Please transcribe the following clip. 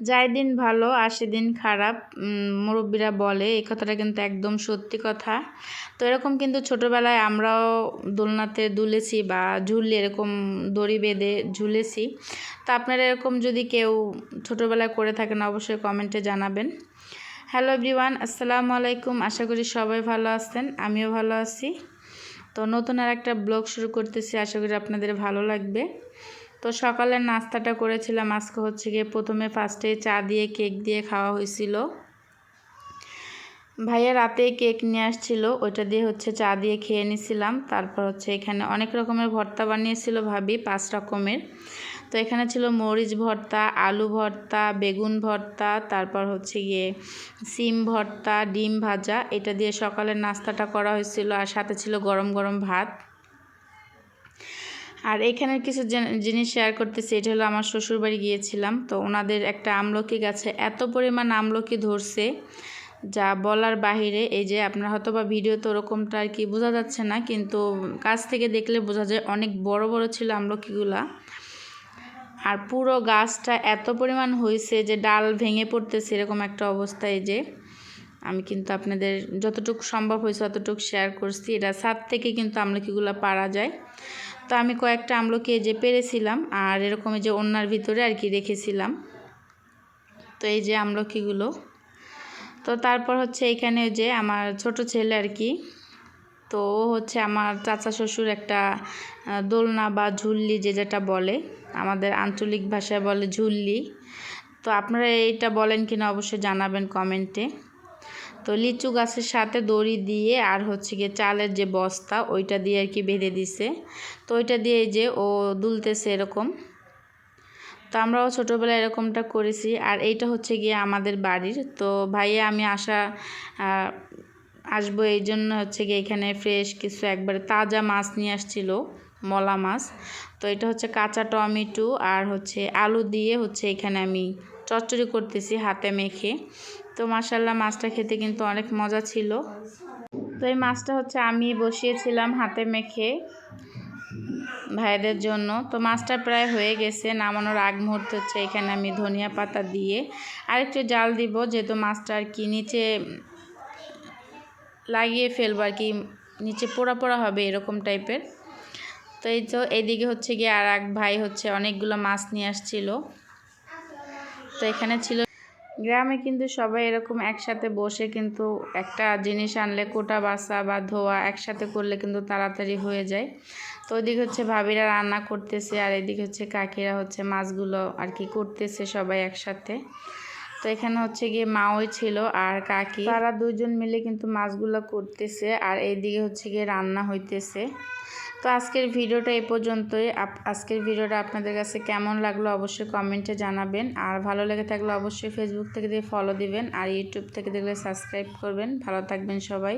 যায় দিন ভালো, আসে দিন খারাপ মুরব্বীরা বলে, এই কথাটা কিন্তু একদম সত্যি কথা। তো এরকম কিন্তু ছোটোবেলায় আমরাও দোলনাতে দুলেছি বা ঝুললে এরকম দড়ি বেঁধে ঝুলেছি। তো আপনারা এরকম যদি কেউ ছোটোবেলায় করে থাকেন, অবশ্যই কমেন্টে জানাবেন। হ্যালো এভরিওয়ান আসসালামু আলাইকুম। আশা করি সবাই ভালো আছেন, আমিও ভালো আছি। তো নতুন আর একটা ব্লগ শুরু করতেছি, আশা করি আপনাদের ভালো লাগবে। তো সকালের নাস্তাটা করেছিলাম। আজকে হচ্ছে গিয়ে প্রথমে ফার্স্টে চা দিয়ে কেক দিয়ে খাওয়া হয়েছিল। ভাইয়া রাতে কেক নিয়ে আসছিল, ওইটা দিয়ে হচ্ছে চা দিয়ে খেয়ে নিছিলাম। তারপর হচ্ছে এখানে অনেক রকমের ভর্তা বানিয়েছিল ভাবি, পাঁচ রকমের। তো এখানে ছিল মরিচ ভর্তা, আলু ভর্তা, বেগুন ভর্তা, তারপর হচ্ছে গিয়ে সিম ভর্তা, ডিম ভাজা। এটা দিয়ে সকালের নাস্তাটা করা হয়েছিল আর সাথে ছিল গরম গরম ভাত। আর এখানের কিছু জিনিস শেয়ার করতেছি, এটা হলো আমার শ্বশুরবাড়ি গিয়েছিলাম। তো ওনাদের একটা আমলকি গাছে এত পরিমাণ আমলকি ধরছে, যা বলার বাহিরে এই যে আপনার হয়তো বা ভিডিওতে ওরকমটা আর কি বোঝা যাচ্ছে না, কিন্তু কাছ থেকে দেখলে বোঝা যায় অনেক বড় বড় ছিল আমলকিগুলা। আর পুরো গাছটা এত পরিমাণ হয়েছে যে ডাল ভেঙে পড়তেছে, এরকম একটা অবস্থায় যে। আমি কিন্তু আপনাদের যতটুকু সম্ভব হয়েছে ততটুকু শেয়ার করছি। এটা ছাদ থেকে কিন্তু আমলকিগুলো পারা যায়। তো আমি কয়েকটা আমলকি যে পেরেছিলাম আর এরকম যে অন্যার ভিতরে আর কি রেখেছিলাম। তো এই যে আমলকিগুলো। তো তারপর হচ্ছে এখানে যে আমার ছোট ছেলে আর কি, তো ও হচ্ছে আমার চাচা শ্বশুর একটা দোলনা বা ঝুল্লি যে যেটা বলে, আমাদের আঞ্চলিক ভাষায় বলে ঝুল্লি। তো আপনারা এইটা বলেন কিনা অবশ্যই জানাবেন কমেন্টে। তো লিচু গাছের সাথে দড়ি দিয়ে আর হচ্ছে গিয়ে চালের যে বস্তা, ওইটা দিয়ে আর কি বেঁধে দিছে। তো ওইটা দিয়ে যে ও দুলতেছে এরকম। তো আমরাও ছোটোবেলায় এরকমটা করেছি। আর এইটা হচ্ছে গিয়ে আমাদের বাড়ির। তো ভাইয়া, আমি আসা আসব এই জন্য হচ্ছে গিয়ে এখানে ফ্রেশ কিছু একবারে তাজা মাছ নিয়ে আসছিল, মলা মাছ। তো এটা হচ্ছে কাঁচা টমেটো আর হচ্ছে আলু দিয়ে হচ্ছে এখানে আমি চচ্চড়ি করতেছি হাতে মেখে। তো মাসাল্লাহ মাছটা খেতে কিন্তু অনেক মজা ছিল। তো এই মাছটা হচ্ছে আমি বসিয়েছিলাম হাতে মেখে ভাইদের জন্য। তো মাছটা প্রায় হয়ে গেছে, নামানোর আগ মুহূর্তে হচ্ছে এখানে আমি ধনিয়া পাতা দিয়ে আরেকটু জাল দিব, যেহেতু মাছটা আর কি নিচে লাগিয়ে ফেলব আর কি, নিচে পোড়া পোড়া হবে এরকম টাইপের। তো এই তো এইদিকে হচ্ছে গিয়ে আর এক ভাই হচ্ছে অনেকগুলো মাছ নিয়ে আসছিল। তো এখানে ছিল গ্রামে কিন্তু সবাই এরকম একসাথে বসে কিন্তু একটা জিনিস আনলে কোটা বাসা বা ধোয়া একসাথে করলে কিন্তু তাড়াতাড়ি হয়ে যায়। তো ওইদিকে হচ্ছে ভাবিরা রান্না করতেছে আর এদিকে হচ্ছে কাকিরা হচ্ছে মাছগুলো আর কি করতেছে সবাই একসাথে। তো এখানে হচ্ছে গিয়ে মাওই ছিল আর কাকি। তারা দুজন মিলে কিন্তু মাছগুলো করতেছে আর এইদিকে হচ্ছে গিয়ে রান্না হইতেছে। তো আজকের ভিডিওটা এ পর্যন্তই। আজকের ভিডিওটা আপনাদের কাছে কেমন লাগল অবশ্যই কমেন্টে জানাবেন। আর ভালো লেগে থাকলে অবশ্যই ফেসবুক থেকে দিয়ে ফলো দিবেন। আর ইউটিউব থেকে দেখলে সাবস্ক্রাইব করবেন। ভালো থাকবেন সবাই।